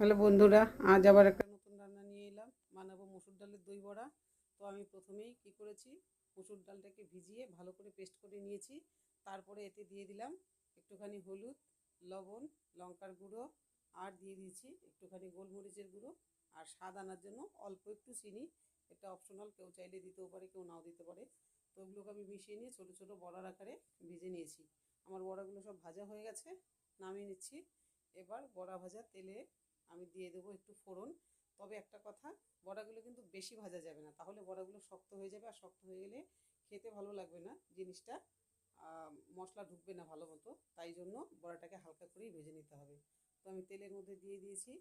Hello বন্ধুরা, আজ আবার একটা নতুন রান্না নিয়ে এলাম। বানাবো মসুর ডালের দই বড়া। তো আমি প্রথমেই কি করেছি, মসুর ডালটাকে ভিজিয়ে ভালো করে পেস্ট করে নিয়েছি। তারপরে এতে দিয়ে দিলাম একটুখানি হলুদ, লবণ, লঙ্কার গুঁড়ো, আর দিয়ে দিয়েছি একটুখানি গোলমরিচের গুঁড়ো। আর স্বাদ আনার জন্য অল্প একটু চিনি। এটা অপশনাল, কেউ চাইলে দিতেও পারে, কেউ নাও দিতে পারে। তো ওগুলোকে আমি মিশিয়ে নিয়ে ছোটো ছোটো বড়ার আকারে ভেজে নিয়েছি। আমার বড়াগুলো সব ভাজা হয়ে গেছে, নামিয়ে নিচ্ছি। এবার বড়া ভাজা তেলে আমি দিয়ে দেবো একটু ফোড়ন। তবে একটা কথা, বড়াগুলো কিন্তু বেশি ভাজা যাবে না। তাহলে বড়াগুলো শক্ত হয়ে যাবে, আর শক্ত হয়ে গেলে খেতে ভালো লাগবে না জিনিসটা। মশলা ঢুকবে না ভালো মতো, তাই জন্য বড়াটাকে হালকা করেই ভেজে নিতে হবে। তো আমি তেলের মধ্যে দিয়ে দিয়েছি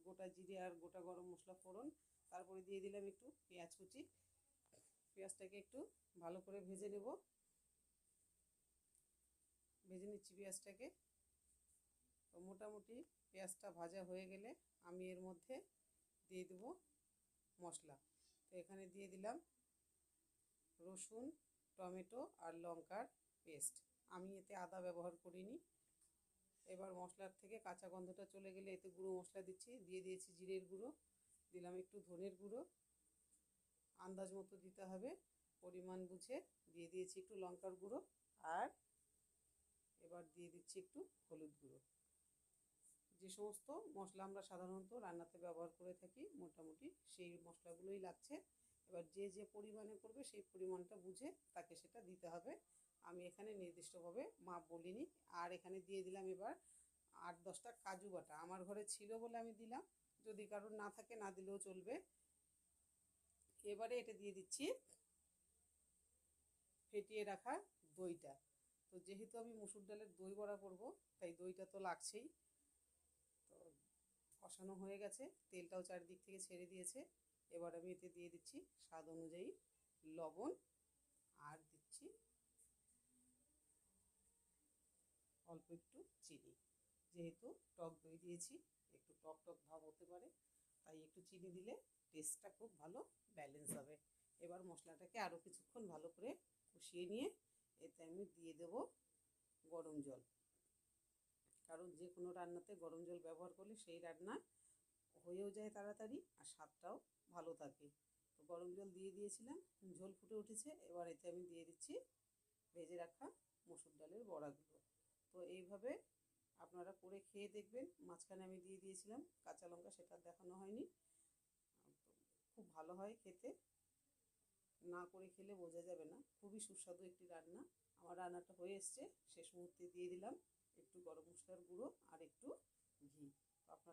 গোটা জিরে আর গোটা গরম মশলা ফোড়ন। তারপরে দিয়ে দিলাম একটু পেঁয়াজ কুচি। পেঁয়াজটাকে একটু ভালো করে ভেজে নেব। ভেজে নিচ্ছি পেঁয়াজটাকে। তো মোটামুটি পেঁয়াজটা ভাজা হয়ে গেলে আমি এর মধ্যে দিয়ে দেবো মশলা। তো এখানে দিয়ে দিলাম রসুন, টমেটো আর লঙ্কার পেস্ট। আমি এতে আদা ব্যবহার করিনি। এবার মশলার থেকে কাঁচা গন্ধটা চলে গেলে এতে গুঁড়ো মশলা দিচ্ছি। দিয়ে দিয়েছি জিরের গুঁড়ো, দিলাম একটু ধনের গুঁড়ো। আন্দাজ মতো দিতে হবে, পরিমাণ বুঝে। দিয়ে দিয়েছি একটু লঙ্কার গুঁড়ো আর এবার দিয়ে দিচ্ছি একটু হলুদ গুঁড়ো। যে সমস্ত মশলা আমরা সাধারণত রান্নাতে ব্যবহার করে থাকি মোটামুটি, সেই মশলাগুলোই লাগছে। এবার যে যে পরিমাণে করবে সেই পরিমাণটা বুঝে তাকে সেটা দিতে হবে। আমি এখানে নির্দিষ্টভাবে মাপ বলিনি। আর এখানে দিয়ে দিলাম এবার আট দশটা কাজু বাটা। আমার ঘরে ছিল বলে আমি দিলাম। যদি কারোর না থাকে, না দিলেও চলবে। এবারে এটা দিয়ে দিচ্ছি ফেটিয়ে রাখা দইটা। তো যেহেতু আমি মুসুর ডালের দই বড়া করব, তাই দইটা তো লাগছেই। কষানো হয়ে গেছে। তেলটাও চারিদিক থেকে ছেড়ে দিয়েছে। এবার আমি এতে দিয়ে দিচ্ছি স্বাদ অনুযায়ী লবণ আর দিচ্ছি অল্প একটু চিনি। যেহেতু টক দই দিয়েছি, একটু টক টক ভাব হতে পারে, তাই একটু চিনি দিলে টেস্টটা খুব ভালো, ব্যালেন্স হবে। এবার মশলাটাকে আরও কিছুক্ষণ ভালো করে কষিয়ে নিয়ে এতে আমি দিয়ে দেব গরম জল। কারণ যে কোনো রান্নাতে গরম জল ব্যবহার করলে সেই রান্না হয়েও যায় তাড়াতাড়ি আর স্বাদটাও ভালো থাকে। তো গরম জল দিয়ে দিয়েছিলাম, ঝোল ফুটে উঠেছে, এবার এতে আমি দিয়ে দিচ্ছি ভেজে রাখা মসুর ডালের বড়াগুলো। তো এইভাবে আপনারা করে খেয়ে দেখবেন, মাঝখানে আমি দিয়ে দিয়েছিলাম কাঁচা লঙ্কা, সেটা দেখানো হয়নি। খুব ভালো হয় খেতে। না করে খেলে বোঝা যাবে না। খুবই সুস্বাদু একটি রান্না। আমার রান্নাটা হয়ে এসছে, শেষ মুহূর্তে দিয়ে দিলাম। একটু গরম মশলার গুঁড়ো আর একটু ঘি।